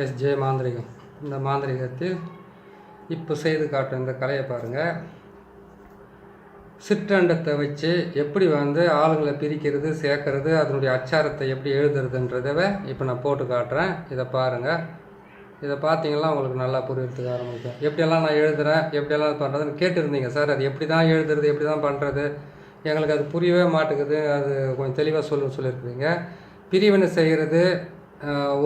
S. J மாந்திரிகம். இந்த மாந்திரிகத்தில் இப்போ செய்து காட்டும் இந்த கலையை பாருங்கள் சிற்றண்டத்தை வச்சு எப்படி வந்து ஆளுங்களை பிரிக்கிறது சேர்க்கறது அதனுடைய அச்சாரத்தை எப்படி எழுதுறதுன்றதை இப்போ நான் போட்டு காட்டுறேன். இதை பாருங்கள் இதை பார்த்தீங்கன்னா உங்களுக்கு நல்லா புரியறதுக்கு ஆரம்பிக்கும். எப்படியெல்லாம் நான் எழுதுகிறேன் எப்படியெல்லாம் பண்ணுறதுன்னு கேட்டிருந்தீங்க சார். அது எப்படி தான் எழுதுறது எப்படி தான் பண்ணுறது எங்களுக்கு அது புரியவே மாட்டேங்குது. அது கொஞ்சம் தெளிவாக சொல்லுன்னு சொல்லியிருக்கிறீங்க. பிரிவினை செய்கிறது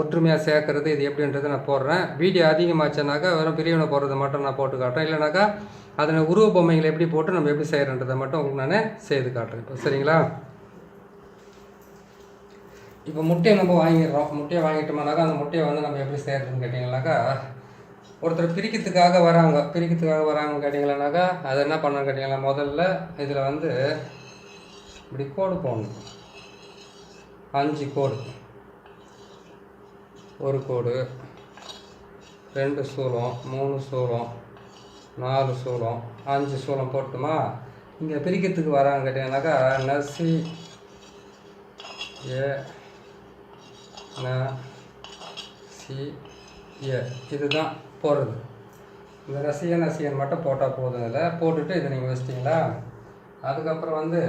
ஒற்றுமையாக சேர்க்கறது இது எப்படின்றத நான் போடுறேன். வீடியோ அதிகமாச்சுனாக்கா வெறும் பிரிவினை போடுறத மட்டும் நான் போட்டு காட்டுறேன். இல்லைனாக்கா அதில் உருவ பொம்மைகளை எப்படி போட்டு நம்ம எப்படி செய்கிறன்றதை மட்டும் உங்களுக்கு நான் செய்து காட்டுறேன். இப்போ சரிங்களா? இப்போ முட்டையை நம்ம வாங்கிடுறோம். முட்டையை வாங்கிட்டோம்னாக்கா அந்த முட்டையை வந்து நம்ம எப்படி செய்கிறதுன்னு கேட்டிங்கனாக்கா ஒருத்தர் பிரிக்கிறதுக்காக வராங்க. பிரிக்கிறதுக்காக வராங்கன்னு கேட்டிங்களானாக்கா அதை என்ன பண்ணணும் கேட்டிங்களா? முதல்ல இதில் வந்து இப்படி கோடு போடணும். அஞ்சு கோடு. ஒரு கோடு ரெண்டு சூலம் மூணு சூலம் நாலு சூலம் அஞ்சு சூலம் போட்டுமா? இங்கே பிரிக்கிறதுக்கு வராங்க கேட்டிங்கனாக்கா நசி ஏ ந சி ஏ. இதுதான் போடுறது. இந்த ரசிகன் நசிகன் மட்டும் போட்டால் போதும் இதில். போட்டுட்டு இதை நீங்கள் வச்சிட்டிங்களா? அதுக்கப்புறம் வந்து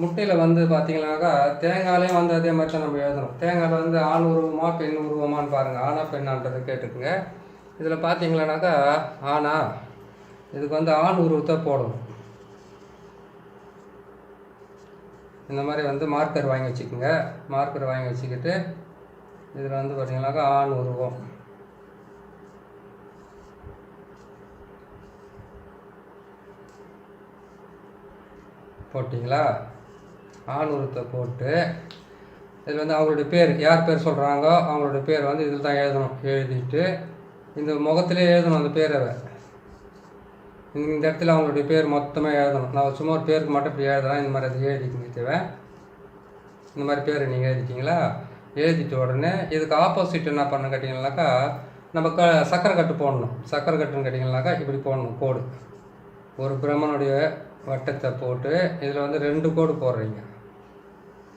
முட்டையில் வந்து பார்த்தீங்கன்னாக்கா தேங்காயிலையும் வந்து அதே மாதிரி தான் நம்ம எழுதணும். தேங்காயில் வந்து ஆண் உருவமா பெண் உருவமான்னு பாருங்கள் ஆனா பெண்ணான்றதை கேட்டுக்குங்க. இதில் பார்த்தீங்களானாக்கா ஆனா இதுக்கு வந்து ஆண் உருவத்தை போடணும். இந்த மாதிரி வந்து மார்க்கர் வாங்கி வச்சுக்கோங்க. மார்க்கர் வாங்கி வச்சுக்கிட்டு இதில் வந்து பார்த்தீங்கன்னாக்கா ஆண் உருவம் போட்டிங்களா? ஆண் போட்டு இதில் வந்து அவங்களுடைய பேர் யார் பேர் சொல்கிறாங்களோ அவங்களுடைய பேர் வந்து இதில் தான் எழுதணும். எழுதிட்டு இந்த முகத்திலே எழுதணும் அந்த பேரை இந்த இடத்துல அவங்களுடைய பேர் மொத்தமாக எழுதணும். நான் சும்மா ஒரு பேருக்கு மட்டும் இப்படி எழுதுறேன் இந்த மாதிரி அது எழுதிக்கிங்க தேவை இந்த மாதிரி பேர் நீங்கள் எழுதிட்டீங்களா? எழுதிட்டு உடனே இதுக்கு ஆப்போசிட் என்ன பண்ண கேட்டிங்கனாக்கா நம்ம க சக்கரை கட்டு போடணும். சக்கரை கட்டுன்னு கேட்டிங்கனாக்கா இப்படி போடணும் கோடு. ஒரு பிரம்மனுடைய வட்டத்தை போட்டு இதில் வந்து ரெண்டு கோடு போடுறீங்க.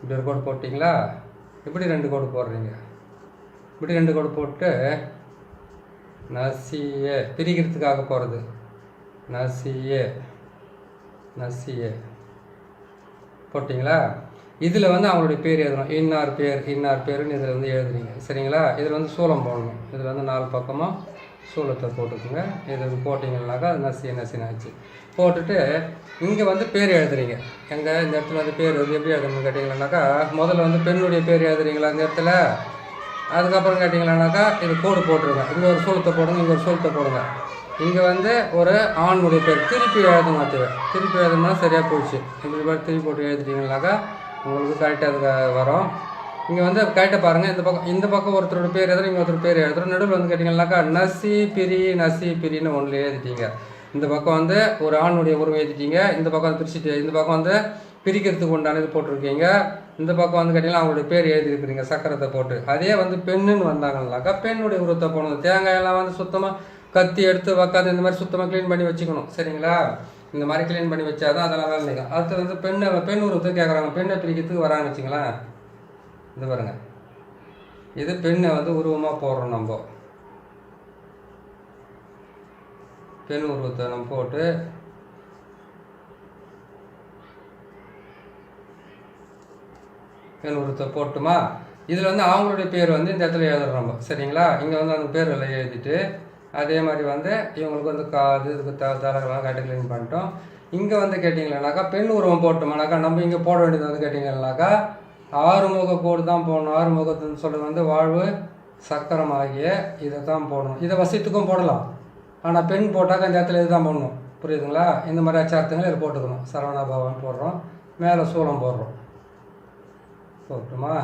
இப்படி ஒரு கோடு போட்டிங்களா? இப்படி ரெண்டு கோடு போடுறீங்க. இப்படி ரெண்டு கோடு போட்டு நசிய பிரிக்கிறதுக்காக போகிறது நசிய நசிய. போட்டிங்களா? இதில் வந்து அவங்களுடைய பேர் எழுதணும். இன்னார் பேர் இன்னார் பேருன்னு இதில் வந்து எழுதுறீங்க. சரிங்களா? இதில் வந்து சூளம் போடணும். இதில் வந்து நாலு பக்கமாக சூளத்தை போட்டுக்குங்க. இது போட்டிங்கனாக்கா அது நசி நசின்னு ஆச்சு. போட்டுட்டு இங்கே வந்து பேர் எழுதுறீங்க. எங்கே இந்த இடத்துல வந்து பேர் வந்து எப்படி எழுதணும்னு கேட்டிங்களானாக்கா முதல்ல வந்து பெண்ணுடைய பேர் எழுதுறீங்களா அந்த இடத்துல? அதுக்கப்புறம் கேட்டிங்களானாக்கா இது கோடு போட்டுருங்க. இங்கே ஒரு சூளத்தை போடுங்க இங்கே ஒரு சூளத்தை போடுங்க. இங்கே வந்து ஒரு ஆணுடைய பேர் திருப்பி எழுதணும் அது திருப்பி எழுதணும்னா சரியாக போயிடுச்சு இப்படி மாதிரி திருப்பி போட்டு எழுதிட்டீங்கனாக்கா உங்களுக்கு கரெக்டாக அதுக்கு வரும். இங்கே வந்து கரெக்டாக பாருங்கள் இந்த பக்கம் இந்த பக்கம் ஒருத்தரோட பேர் எழுதுறோம் இங்கே ஒருத்தர் பேர் எழுதுறோம் நடுவில் வந்து கேட்டிங்கன்னாக்கா நசி பிரி நசி பிரின்னு ஒன்றில் எழுதிட்டீங்க. இந்த பக்கம் வந்து ஒரு ஆணுடைய உருவம் எழுதிட்டீங்க. இந்த பக்கம் பிரிச்சுட்டு இந்த பக்கம் வந்து பிரிக்கிறதுக்கு உண்டான இது போட்டிருக்கீங்க. இந்த பக்கம் வந்து கேட்டிங்கன்னா அவங்களுடைய பேர் எழுதியிருக்கிறீங்க சக்கரத்தை போட்டு. அதே வந்து பெண்ணுன்னு வந்தாங்கன்னாக்கா பெண்ணுடைய உருவத்தை போடணும். தேங்காயெல்லாம் வந்து சுத்தமாக கத்தி எடுத்து உக்காந்து இந்த மாதிரி சுத்தமாக க்ளீன் பண்ணி வச்சுக்கணும். சரிங்களா? இந்த மாதிரி க்ளீன் பண்ணி வச்சாதான் அதெல்லாம் வேலை நிற்கும் அடுத்து வந்து பெண்ணை பெண் உருவத்தை கேட்குறாங்க பெண்ணை பிரிக்கிறதுக்கு வராங்கன்னு வச்சுங்களேன் இது பாருங்க. இது பெண்ணை வந்து உருவமாக போடுறோம் நம்ம. பெண் உருவத்தை நம்ம போட்டு பெண் உருவத்தை போட்டுமா? இதில் வந்து அவங்களுடைய பேர் வந்து இந்த இடத்துல எழுதுறோம் நம்ம. சரிங்களா? இங்கே வந்து அந்த பேர் எல்லாம் எழுதிட்டு அதே மாதிரி வந்து இவங்களுக்கு வந்து காது இதுக்கு த தலகெல்லாம் கட்டு க்ளீன் பண்ணிட்டோம். இங்கே வந்து கேட்டிங்களானாக்கா பெண் உருவம் போட்டோம்னாக்கா நம்ம இங்கே போட வேண்டியது வந்து கேட்டிங்கன்னாக்கா ஆறுமுக கோடு தான் போடணும். ஆறுமுகத்துன்னு சொல்கிறது வந்து வாழ்வு சக்கரம் ஆகிய இதை தான் போடணும். இதை வசித்துக்கும் போடலாம். ஆனால் பெண் போட்டாக்கா இந்த இடத்துல இதுதான் போடணும். புரியுதுங்களா? இந்த மாதிரி அச்சாரத்துங்களை இதை போட்டுக்கணும். சரவணா பவன் போடுறோம். மேலே சூளம் போடுறோம். போட்டுமா?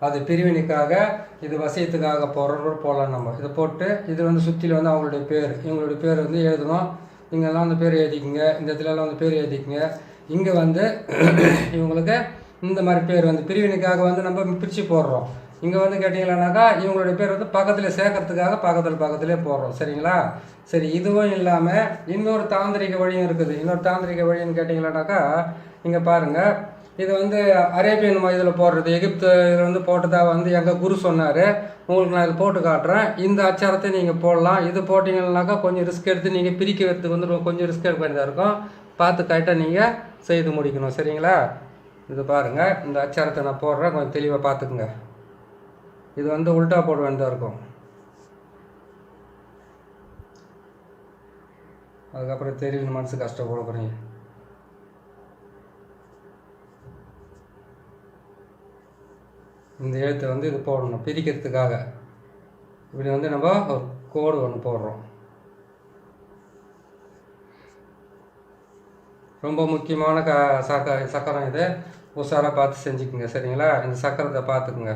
அது பிரிவினைக்காக இது வசியத்துக்காக போடுற போடலாம் நம்ம. இதை போட்டு இது வந்து சுற்றியில் வந்து அவங்களுடைய பேர். இவங்களுடைய பேர் வந்து எழுதணும். நீங்கள்லாம் வந்து பேர் எழுதிக்கிங்க. இந்த இடத்துலலாம் வந்து பேர் எழுதிக்கிங்க. இங்கே வந்து இவங்களுக்கு இந்த மாதிரி பேர் வந்து பிரிவினைக்காக வந்து நம்ம பிரித்து போடுறோம். இங்கே வந்து கேட்டிங்களானாக்கா இவங்களுடைய பேர் வந்து பக்கத்தில் சேர்க்கறதுக்காக பக்கத்தில் பக்கத்துலேயே போடுறோம். சரிங்களா? சரி இதுவும் இல்லாமல் இன்னொரு தாந்திரிக வழியும் இருக்குது. இன்னொரு தாந்திரிக வழின்னு கேட்டிங்களானாக்கா இங்கே பாருங்கள் இது வந்து அரேபியன் இதில் போடுறது. எகிப்து இதில் வந்து போட்டதாக வந்து எங்கள் குரு சொன்னார். உங்களுக்கு நான் இதில் போட்டு காட்டுறேன். இந்த அச்சாரத்தை நீங்கள் போடலாம். இது போட்டிங்கன்னாக்கா கொஞ்சம் ரிஸ்க் எடுத்து நீங்கள் பிரிக்க வந்து ரொம்ப- கொஞ்சம் ரிஸ்க் எடுக்க வேண்டியதாக இருக்கும். பார்த்து கரெக்டாக நீங்கள் செய்து முடிக்கணும் சரிங்களா? இது பாருங்கள் இந்த அச்சாரத்தை நான் போடுறேன் கொஞ்சம் தெளிவாக பார்த்துக்குங்க. இது வந்து உல்டா போட வேண்டியதாக இருக்கும். அதுக்கப்புறம் தெரியும் மனசு கஷ்டப்பட போகிறீங்க இந்த எழுத்தை வந்து இது போடணும் பிரிக்கிறதுக்காக. இப்படி வந்து நம்ம ஒரு கோடு ஒன்று போடுறோம். ரொம்ப முக்கியமான க சக்க சக்கரம் இது. உஷாராக பார்த்து செஞ்சுக்குங்க சரிங்களா? இந்த சக்கரத்தை பார்த்துக்குங்க.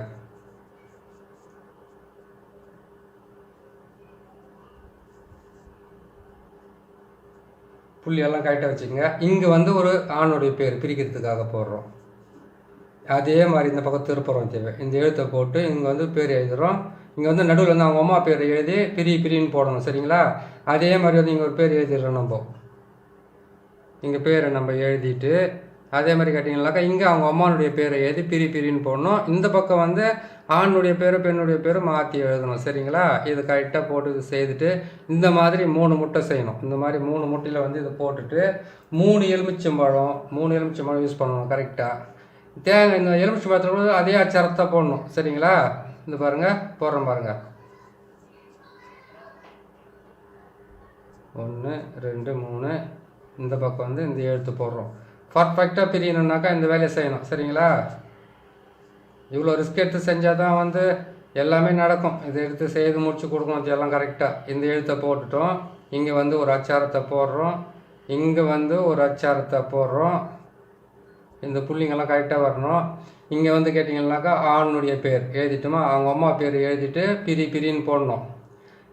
புள்ளியெல்லாம் கரெக்டாக வச்சுக்கோங்க. இங்கே வந்து ஒரு ஆணுடைய பேர் பிரிக்கிறதுக்காக போடுறோம். அதே மாதிரி இந்த பக்கம் திருப்புறம் தேவை. இந்த எழுத்தை போட்டு இங்கே வந்து பேர் எழுதுகிறோம் இங்கே வந்து நடுவில் வந்து அவங்க அம்மா பேர் எழுதி பிரி பிரின்னு போடணும் சரிங்களா? அதே மாதிரி வந்து இங்கே ஒரு பேர் எழுதிடுறோம் நம்ம. இங்கே பேரை நம்ம எழுதிட்டு அதே மாதிரி கேட்டிங்கனாக்கா இங்கே அவங்க அம்மானுடைய பேரை எழுதி பிரி பிரின்னு போடணும். இந்த பக்கம் வந்து ஆணுடைய பேரும் பெண்ணுடைய பேரும் மாற்றி எழுதணும் சரிங்களா? இது கரெக்டாக போட்டு செய்துட்டு இந்த மாதிரி மூணு முட்டை செய்யணும். இந்த மாதிரி மூணு முட்டையில் வந்து இதை போட்டுட்டு மூணு எலுமிச்சம்பழம் மூணு எலுமிச்சம்பழம் யூஸ் பண்ணணும் கரெக்டாக தேங்காய் இந்த எலுமிச்சம்பழத்தில் கூட அதே அச்சரத்தை போடணும் சரிங்களா? இந்த பாருங்கள் போடுறோம் பாருங்கள் ஒன்று ரெண்டு மூணு இந்த பக்கம் வந்து இந்த எழுத்து போடுறோம். பர்ஃபெக்டாக பிரியணுன்னாக்கா இந்த வேலையை செய்யணும். சரிங்களா? இவ்வளோ ரிஸ்க் எடுத்து செஞ்சால் தான் வந்து எல்லாமே நடக்கும். இதை எடுத்து செய்து முடிச்சு கொடுக்கணும் இது எல்லாம் கரெக்டாக இந்த எழுத்தை போட்டுட்டோம். இங்கே வந்து ஒரு அச்சாரத்தை போடுறோம். இங்கே வந்து ஒரு அச்சாரத்தை போடுறோம். இந்த புள்ளிங்கெல்லாம் கரெக்டாக வரணும். இங்கே வந்து கேட்டிங்கன்னாக்கா ஆணுடைய பேர் எழுதிட்டோமா? அவங்க அம்மா பேர் எழுதிட்டு பிரி பிரின்னு போடணும்.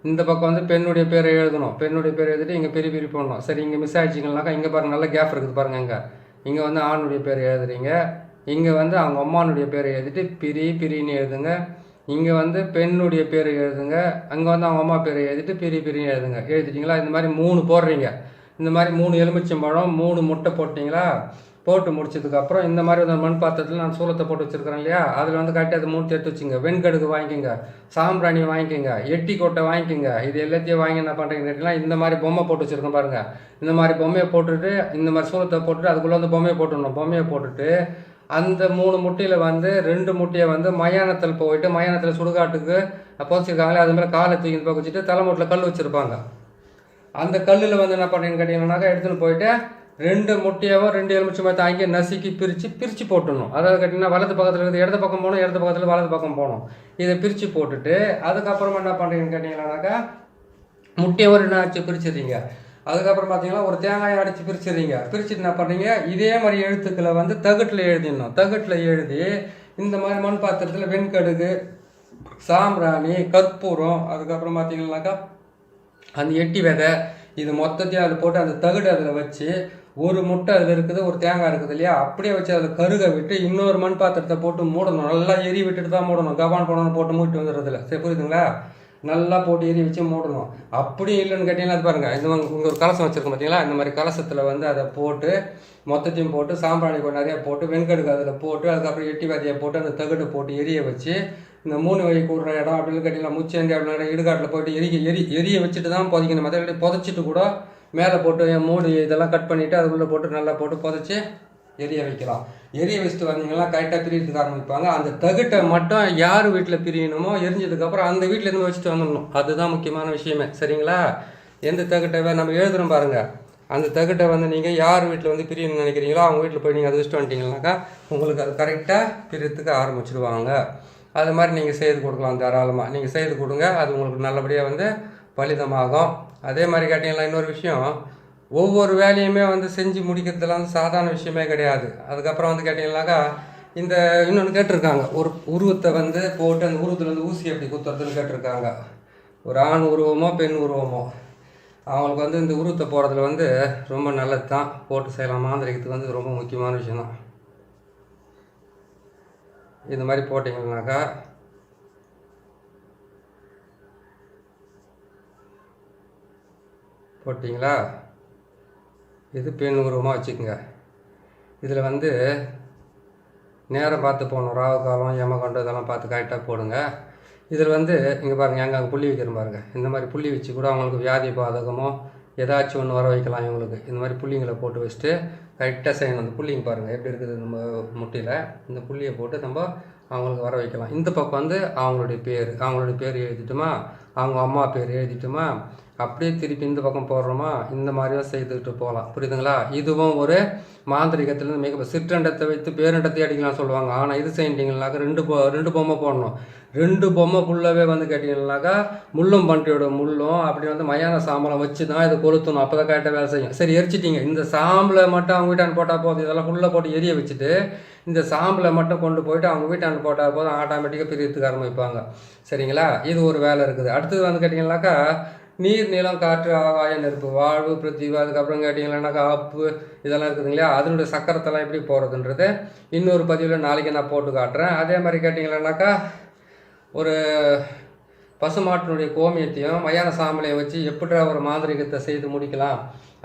இந்த பக்கம் வந்து பெண்ணுடைய பேரை எழுதணும். பெண்ணுடைய பேர் எழுதிட்டு இங்கே பெரிய பெரிய போடணும். சரி இங்கே மிஸ் ஆயிடுச்சிங்கனாக்கா இங்கே பாருங்கள் நல்ல கேப் இருக்குது பாருங்க இங்கே இங்கே வந்து ஆணுடைய பேர் எழுதுறீங்க. இங்கே வந்து அவங்க அம்மானுடைய பேரை எழுதிட்டு பிரி பிரின்னு எழுதுங்க. இங்கே வந்து பெண்ணுடைய பேரை எழுதுங்க. அங்கே வந்து அவங்க அம்மா பேரை எழுதிட்டு பிரி பிரின்னு எழுதுங்க. எழுதிட்டிங்களா? இந்த மாதிரி மூணு போடுறீங்க. இந்த மாதிரி மூணு எலுமிச்சம்பழம் மூணு முட்டை போட்டிங்களா? போட்டு முடிச்சதுக்கப்புறம் இந்த மாதிரி ஒரு மண் பாத்திரத்தில் நான் சூளத்தை போட்டு வச்சுருக்கிறேன் இல்லையா? அதில் வந்து கரெக்டாக அதை மூட்டை எடுத்து வச்சுங்க. வெண்கடுகு வாங்கிக்கோங்க. சாம்பிராணி வாங்கிக்கோங்க. எட்டி கொட்டை வாங்கிக்கோங்க. இது எல்லாத்தையும் வாங்கி என்ன பண்ணுறீங்கன்னா இந்த மாதிரி பொம்மை போட்டு வச்சுருக்கேன் பாருங்கள் இந்த மாதிரி பொம்மையை போட்டுட்டு இந்த மாதிரி சூளத்தை போட்டுட்டு அதுக்குள்ளே வந்து பொம்மையை போட்டுடணும். பொம்மையை போட்டுட்டு அந்த மூணு முட்டையில் வந்து ரெண்டு முட்டையை வந்து மயானத்தில் போயிட்டு மயானத்தில் சுடுகாட்டுக்கு புதைச்சிருக்காங்களே அது மாதிரி காலை தூக்கி போய் வச்சுட்டு தலைமுட்டில் கல் வச்சுருப்பாங்க. அந்த கல்லில் வந்து என்ன பண்ணுறீங்கன்னு கேட்டிங்கன்னாக்கா எடுத்துன்னு போயிட்டு ரெண்டு முட்டையாவும் ரெண்டு எலுமிச்சமாக தாங்கி நசுக்கி பிரித்து பிரித்து போட்டுடணும். அதாவது கேட்டிங்கன்னா வலது பக்கத்தில் இருந்து இடது பக்கம் போகணும் இடது பக்கத்தில் வலது பக்கம் போகணும். இதை பிரித்து போட்டுட்டு அதுக்கப்புறமா என்ன பண்ணுறீங்கன்னு கேட்டிங்கன்னாக்கா முட்டையை ஒரு என்ன ஆச்சு பிரிச்சிடுறீங்க. அதுக்கப்புறம் பார்த்தீங்கன்னா ஒரு தேங்காயை அடித்து பிரிச்சிடுறீங்க. பிரிச்சுட்டு என்ன பண்ணுறீங்க இதே மாதிரி எழுத்துக்களை வந்து தகட்டில் எழுதிடணும். தகட்டில் எழுதி இந்த மாதிரி மண் பாத்திரத்தில் வெண்கடுகு சாம்பிராணி கற்பூரம் அதுக்கப்புறம் பார்த்தீங்கன்னாக்கா அந்த எட்டி விதை இது மொத்தத்தையும் அதில் போட்டு அந்த தகுடு அதில் வச்சு ஒரு முட்டை அதில் இருக்குது ஒரு தேங்காய் இருக்குது இல்லையா? அப்படியே வச்சு அதில் கருக விட்டு இன்னொரு மண் பாத்திரத்தை போட்டு மூடணும். நல்லா எரி விட்டுட்டு தான் மூடணும். கபான் போடணும் போட்டு மூட்டு வந்துடுறதுல. சரி புரியுதுங்களா? நல்லா போட்டு எரி வச்சு மூடணும். அப்படி இல்லைன்னு கேட்டிங்கன்னா அது பாருங்கள் இந்த மாதிரி இங்கே ஒரு கலசம் வச்சுருக்கோம் பார்த்தீங்களா இந்த மாதிரி கலசத்தில் வந்து அதை போட்டு மொத்தத்தையும் போட்டு சாம்பிராணி கொஞ்சம் நிறைய போட்டு வெண்கடுக்கு அதில் போட்டு அதுக்கப்புறம் எட்டி விதையை போட்டு அந்த தகடு போட்டு எரிய வச்சு இந்த மூணு வழி கூடுற இடம் அப்படின்னு கேட்டிங்கன்னா முச்சேந்தி அப்படின்னு இடுகாட்டில் போயிட்டு எரிய எரி எரிய வச்சுட்டு தான் புதைக்கணும். மற்றபடி புதைச்சிட்டு கூட மேலே போட்டு என் மூடி இதெல்லாம் கட் பண்ணிவிட்டு அதுக்குள்ளே போட்டு நல்லா போட்டு புதைச்சி எரிய வைக்கலாம். எரிய வச்சுட்டு வந்தீங்கன்னா கரெக்டாக பிரியறதுக்கு ஆரம்பிப்பாங்க. அந்த தகுட்டை மட்டும் யார் வீட்டில் பிரியணுமோ எரிஞ்சதுக்கப்புறம் அந்த வீட்டில் இருந்து வச்சுட்டு வந்துடணும். அதுதான் முக்கியமான விஷயமே. சரிங்களா? எந்த தகுட்டை நம்ம எழுதுறோம் பாருங்கள் அந்த தகுட்டை வந்து நீங்கள் யார் வீட்டில் வந்து பிரியணும்னு நினைக்கிறீங்களோ அவங்க வீட்டில் போய் நீங்கள் அதை வச்சுட்டு வந்துட்டீங்கன்னாக்கா உங்களுக்கு அது கரெக்டாக பிரியறதுக்கு ஆரம்பிச்சிடுவாங்க அது மாதிரி நீங்கள் செய்து கொடுக்கலாம் தாராளமாக நீங்கள் செய்து கொடுங்க. அது உங்களுக்கு நல்லபடியாக வந்து பலிதமாகும். அதே மாதிரி கேட்டிங்கன்னா இன்னொரு விஷயம். ஒவ்வொரு வேலையுமே வந்து செஞ்சு முடிக்கிறதுலாம் சாதாரண விஷயமே கிடையாது. அதுக்கப்புறம் வந்து கேட்டிங்கன்னாக்கா இந்த இன்னொன்று கேட்டிருக்காங்க. ஒரு உருவத்தை வந்து போட்டு அந்த உருவத்தில் வந்து ஊசி எப்படி குத்துறதுன்னு கேட்டிருக்காங்க. ஒரு ஆண் உருவமோ பெண் உருவமோ. அவங்களுக்கு வந்து இந்த உருவத்தை போடுறதுல வந்து ரொம்ப நல்லது தான் போட்டு செய்யலாம். வந்து ரொம்ப முக்கியமான விஷயம் தான் இந்த மாதிரி போட்டிங்கன்னாக்கா போட்டிங்களா? இது பெண் உருவமாக வச்சுக்கோங்க. இதில் வந்து நேரம் பார்த்து போகணும். ராகு காலம் யமகண்டம் இதெல்லாம் பார்த்து கரெக்டாக போடுங்க. இதில் வந்து இங்கே பாருங்கள் எங்கே அங்கே புள்ளி வைக்கிற பாருங்கள் இந்த மாதிரி புள்ளி வச்சு கூட அவங்களுக்கு வியாதி பாதகமோ ஏதாச்சும் ஒன்று வர வைக்கலாம் இவங்களுக்கு. இந்த மாதிரி புள்ளிங்களை போட்டு வச்சுட்டு கரெக்டாக செய்யணும். அந்த புள்ளிங்க பாருங்கள் எப்படி இருக்குது நம்ம முட்டியில்? இந்த புள்ளியை போட்டு நம்ம அவங்களுக்கு வர வைக்கலாம். இந்த பக்கம் வந்து அவங்களுடைய பேர். அவங்களுடைய பேர் எழுதிட்டுமா? அவங்க அம்மா பேர் எழுதிட்டுமா? அப்படியே திருப்பி இந்த பக்கம் போடுறோமா? இந்த மாதிரியும் செய்துக்கிட்டு போகலாம். புரியுதுங்களா? இதுவும் ஒரு மாந்திரிகத்திலேருந்து மிக சிற்றண்டத்தை வைத்து பேரண்டத்தை அடிக்கலாம் சொல்லுவாங்க. ஆனால் இது செஞ்சிட்டிங்கனாக்கா ரெண்டு பொ ரெண்டு பொம்மை போடணும். ரெண்டு பொம்மை ஃபுல்லாகவே வந்து கேட்டிங்கனாக்கா முள்ளும் பன்றியோட முள்ளும் அப்படி வந்து மயான சாம்பலம் வச்சு தான் இதை கொளுத்தணும். அப்போ தான் கரெக்டாக வேலை செய்யும். சரி எரிச்சிட்டிங்க. இந்த சாம்பலை மட்டும் அவங்க வீட்டாண்டு போட்டால் போதும். இதெல்லாம் ஃபுல்லாக போட்டு எரிய வச்சுட்டு இந்த சாம்பலை மட்டும் கொண்டு போயிட்டு அவங்க வீட்டாண்டு போட்டால் போதும். ஆட்டோமேட்டிக்காக பிரியத்துக்கு ஆரம்பிப்பாங்க. சரிங்களா? இது ஒரு வேலை இருக்குது. அடுத்தது வந்து கேட்டிங்கனாக்கா நீர் நிலம் காற்று ஆகாய நெருப்பு வாழ்வு பிருத்திவி அதுக்கப்புறம் கேட்டிங்கன்னாக்கா ஆப்பு இதெல்லாம் இருக்குதுங்க இல்லையா? அதனுடைய சக்கரத்தெல்லாம் எப்படி போகிறதுன்றது இன்னொரு பதிவில் நாளைக்கு நான் போட்டு காட்டுறேன். அதே மாதிரி கேட்டிங்களானாக்கா ஒரு பசுமாட்டினுடைய கோமியத்தையும் மயான சாம்பலையும் வச்சு எப்படி ஒரு மாந்திரிகத்தை செய்து முடிக்கலாம்?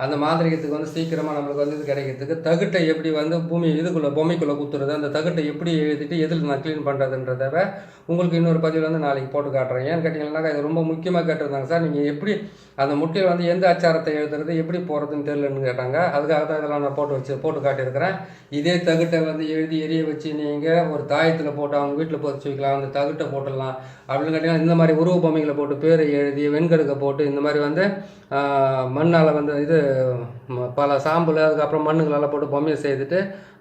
அந்த மாந்திரிகத்துக்கு வந்து சீக்கிரமாக நம்மளுக்கு வந்து இது கிடைக்கிறதுக்கு தகுட்டை எப்படி வந்து பூமி இதுக்குள்ளே பொம்மைக்குள்ளே குத்துறது அந்த தகுட்டை எப்படி எழுதிட்டு எதில் நான் க்ளீன் பண்ணுறதுன்றத உங்களுக்கு இன்னொரு பதிவில் வந்து நாளைக்கு போட்டு காட்டுறேன். ஏன்னு கேட்டிங்கன்னாக்கா இது ரொம்ப முக்கியமாக கேட்டிருந்தாங்க சார். நீங்கள் எப்படி அந்த முட்டையில் வந்து எந்த அச்சாரத்தை எழுதுறது எப்படி போகிறதுன்னு தெரியலன்னு கேட்டாங்க. அதுக்காக தான் இதெல்லாம் நான் போட்டு வச்சு போட்டு காட்டியிருக்கிறேன். இதே தகுட்டை வந்து எழுதி எரிய வச்சு நீங்கள் ஒரு தாயத்தில் போட்டு அவங்க வீட்டில் பொறிச்சு வைக்கலாம் அந்த தகுட்டை போட்டுடலாம். அப்படின்னு கேட்டிங்கன்னா இந்த மாதிரி உருவ பொம்மைகளை போட்டு பேரை எழுதி வெண்கடுக்கை போட்டு இந்த மாதிரி வந்து மண்ணால் வந்து இது பல சாம்பல் அதுக்கப்புறம் மண்ணுங்களெல்லாம் போட்டு பொம்மையை செய்துட்டு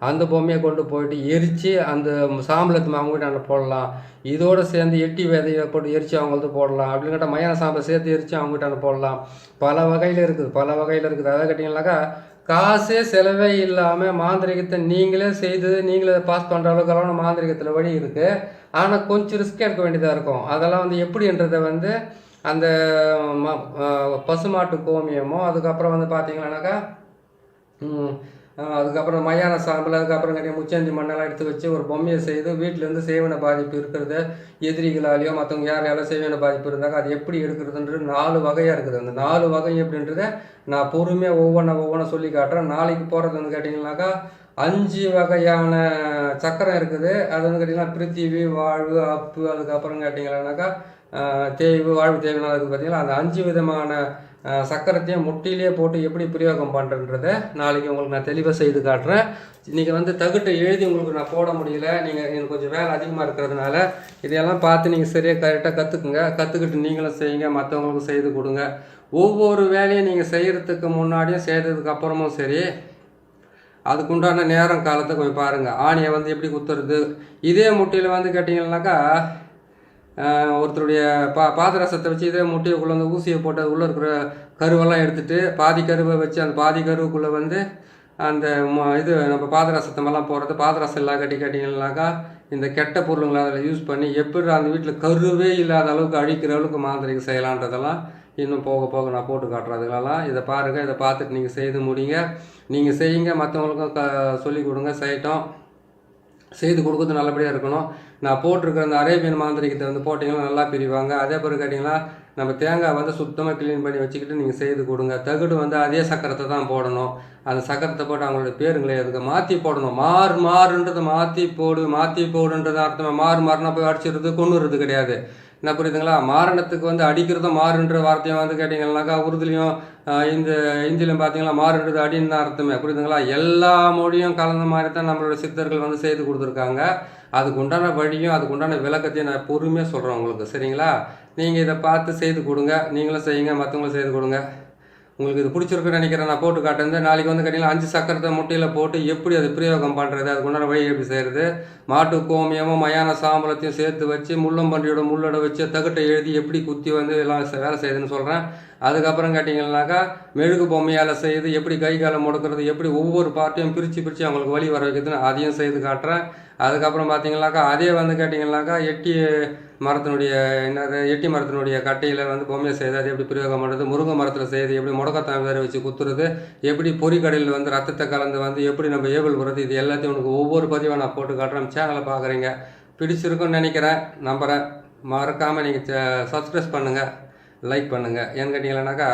அந்த பொம்மையை கொண்டு போயிட்டு எரித்து அந்த சாம்பலத்தை அவங்க வீட்டாண்ட போடலாம். இதோடு சேர்ந்து எட்டி விதையை போட்டு எரித்து அவங்களுக்கு போடலாம். அப்படின்னு கேட்டால் மயான சாம்பை சேர்த்து எரித்து அவங்ககிட்ட போடலாம். பல வகையில் இருக்குது. பல வகையில் இருக்குது. அதை கேட்டிங்கனாக்கா காசே செலவே இல்லாமல் மாந்திரிகத்தை நீங்களே செய்து நீங்களே பாஸ் பண்ணுற அளவுக்கு மாந்திரிகத்தில் வழி இருக்குது ஆனால் கொஞ்சம் ரிஸ்க் எடுக்க வேண்டியதாக இருக்கும். அதெல்லாம் வந்து எப்படின்றத வந்து அந்த ம- பசுமாட்டு கோமியமோ அதுக்கப்புறம் வந்து பார்த்தீங்கன்னாக்கா அதுக்கப்புறம் மயான சாம்பல் அதுக்கப்புறம் நிறைய முச்சந்தி மண்ணெல்லாம் எடுத்து வச்சு ஒரு பொம்மையை செய்து வீட்டிலேருந்து சேவன பாதிப்பு இருக்கிறது. எதிரிகளாலேயோ மற்றவங்க யார் யாரும் சேவன பாதிப்பு இருந்தாங்க அது எப்படி எடுக்கிறதுன்றது நாலு வகையாக இருக்குது. அந்த நாலு வகை எப்படின்றத நான் பொறுமையாக ஒவ்வொன்றா ஒவ்வொன்றா சொல்லி காட்டுறேன். நாளைக்கு போகிறது வந்து கேட்டிங்கனாக்கா அஞ்சு வகையான சக்கரம் இருக்குது. அது வந்து கேட்டிங்கன்னா பிருத்திவி வாழ்வு அப்பு அதுக்கப்புறம் கேட்டிங்கன்னாக்கா தேய்வு வாழ்வு தேய்வுலாம் இருக்குது பார்த்தீங்களா அந்த அஞ்சு விதமான சக்கரத்தையும் முட்டிலேயே போட்டு எப்படி பிரயோகம் பண்ணுறன்றத நாளைக்கு உங்களுக்கு நான் தெளிவாக செய்து காட்டுறேன். இன்றைக்கி வந்து தகுட்டை எழுதி உங்களுக்கு நான் போட முடியல. நீங்கள் எனக்கு கொஞ்சம் வேலை அதிகமாக இருக்கிறதுனால இதையெல்லாம் பார்த்து நீங்கள் சரியாக கரெக்டாக கற்றுக்குங்க கற்றுக்கிட்டு நீங்களும் செய்யுங்க. மற்றவங்களுக்கும் செய்து கொடுங்க. ஒவ்வொரு வேலையும் நீங்கள் செய்கிறதுக்கு முன்னாடியும் செய்கிறதுக்கு அப்புறமும் சரி அதுக்குண்டான நேரம் காலத்தை கொஞ்சம் பாருங்கள் ஆணியை வந்து எப்படி குத்துறது? இதே முட்டையில் வந்து கேட்டிங்கன்னாக்கா ஒருத்தருடைய பா பாதரசத்தை வச்சு இதே முட்டையை வந்து ஊசியை போட்டு உள்ளே இருக்கிற கருவெல்லாம் எடுத்துட்டு பாதி கருவை வச்சு அந்த பாதி கருவுக்குள்ளே வந்து அந்த ம- இது நம்ம பாதரசத்தமெல்லாம் போடுறது. பாதரசம் எல்லாம் கட்டி கட்டிங்கனாக்கா இந்த கெட்ட பொருளுங்களை அதில் யூஸ் பண்ணி எப்படி அந்த வீட்டில் கருவே இல்லாத அளவுக்கு அழிக்கிற அளவுக்கு மாந்திரிக்கு செய்யலான்றதெல்லாம் இன்னும் போக போக நான் போட்டு காட்டுறேன். இதை பாருங்கள் இதை பார்த்துட்டு நீங்கள் செய்து முடிங்க. நீங்கள் செய்யுங்க மற்றவங்களுக்கும் க சொல்லிக் கொடுங்க. செய்யட்டும். செய்து கொடுக்கறது நல்லபடியாக இருக்கணும். நான் போட்டிருக்கிற அந்த அரேபியன் மாந்திரிகத்தை வந்து போட்டிங்கன்னா நல்லா பிரிவாங்க. அதே பிறகு கேட்டிங்கன்னா நம்ம தேங்காய் வந்து சுத்தமாக க்ளீன் பண்ணி வச்சுக்கிட்டு நீங்கள் செய்து கொடுங்க. தகுடு வந்து அதே சக்கரத்தை தான் போடணும். அந்த சக்கரத்தை போட்டு அவங்களுடைய பேருங்களே அதுக்கு மாற்றி போடணும். மாறு மாறுன்றது மாற்றி போடு மாற்றி போடுன்றது அர்த்தமாக மாறு மாறுனா போய் அடிச்சிடுறது கொண்டுறது கிடையாது. என்ன புரியுதுங்களா? மாரணத்துக்கு வந்து அடிக்கிறதும் மாறுன்ற வார்த்தையும் வந்து கேட்டிங்கன்னாக்கா உருதுலையும் இந்த இந்தியிலும் பார்த்தீங்களா மாறுன்றது அடின்னு தான் அர்த்தமே. புரியுதுங்களா? எல்லா மொழியும் கலந்த மாதிரி தான் நம்மளோட சித்தர்கள் வந்து செய்து கொடுத்துருக்காங்க. அதுக்கு உண்டான வழியும் அதுக்கு உண்டான விளக்கத்தையும் நான் பொறுமையாக சொல்கிறேன் உங்களுக்கு. சரிங்களா? நீங்கள் இதை பார்த்து செய்து கொடுங்க. நீங்களும் செய்யுங்க மற்றவங்களும் செய்து கொடுங்க. உங்களுக்கு இது பிடிச்சிருக்குன்னு நினைக்கிறேன். நான் போட்டு காட்டுறது நாளைக்கு வந்து கேட்டிங்கன்னா அஞ்சு சக்கரத்தை முட்டையில் போட்டு எப்படி அது பிரயோகம் பண்ணுறது அதுக்கு உண்டான வழி எப்படி செய்கிறது மாட்டு கோமியமும் மயான சாம்பலத்தையும் சேர்த்து வச்சு முள்ளம்பன்றியோட முள்ளோட வச்சு தகட்டை எழுதி எப்படி குத்தி வந்து எல்லாம் வேலை செய்யுதுன்னு சொல்கிறேன் அதுக்கப்புறம் கேட்டிங்கன்னாக்கா மெழுகு பொம்மையால் செய்து எப்படி கை காலம் முடக்கிறது எப்படி ஒவ்வொரு பார்ட்டையும் பிரித்து பிரித்து அவங்களுக்கு வழி வர வைக்கிறதுன்னு அதையும் செய்து காட்டுறேன். அதுக்கப்புறம் பார்த்தீங்கன்னாக்கா அதே வந்து கேட்டிங்கன்னாக்கா எட்டி மரத்தினுடைய என்னது எட்டி மரத்தினுடைய கட்டையில் வந்து பொம்மையை செய்து அது எப்படி பிரயோகம் பண்ணுறது முருங்கை மரத்தில் செய்து எப்படி முடக்கத்தான் வேற வச்சு குத்துறது எப்படி பொறிக்கடையில் வந்து ரத்தத்தை கலந்து வந்து எப்படி நம்ம ஏவல் விடுறது இது எல்லாத்தையும் உனக்கு ஒவ்வொரு பதிவாக நான் போட்டு காட்டுறேன். சேனலை பார்க்குறீங்க பிடிச்சிருக்குன்னு நினைக்கிறேன். நம்புகிறேன் மறக்காமல் நீங்கள் சப்ஸ்கிரைப் பண்ணுங்கள் லைக் பண்ணுங்கள் ஏன்னு கேட்டிங்கன்னாக்கா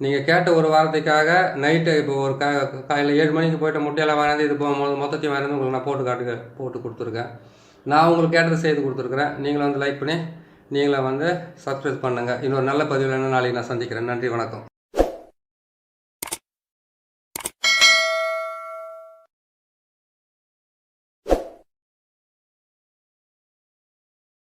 நீங்கள் கேட்ட ஒரு வாரத்துக்காக நைட்டு இப்போ ஒரு கா காலையில் ஏழு மணிக்கு போய்ட்டு முட்டையெல்லாம் வாங்கி இது இப்போ மொத்தத்தையும் வாங்கி உங்களுக்கு நான் போட்டு காட்டு போட்டு கொடுத்துருக்கேன். நான் உங்களுக்கு கேட்டதை செய்து கொடுத்துருக்குறேன். நீங்களும் வந்து லைக் பண்ணி நீங்களும் வந்து சப்ஸ்கிரைப் பண்ணுங்கள் இன்னொரு நல்ல பதிவில் நாளைக்கு நான் சந்திக்கிறேன். நன்றி வணக்கம்.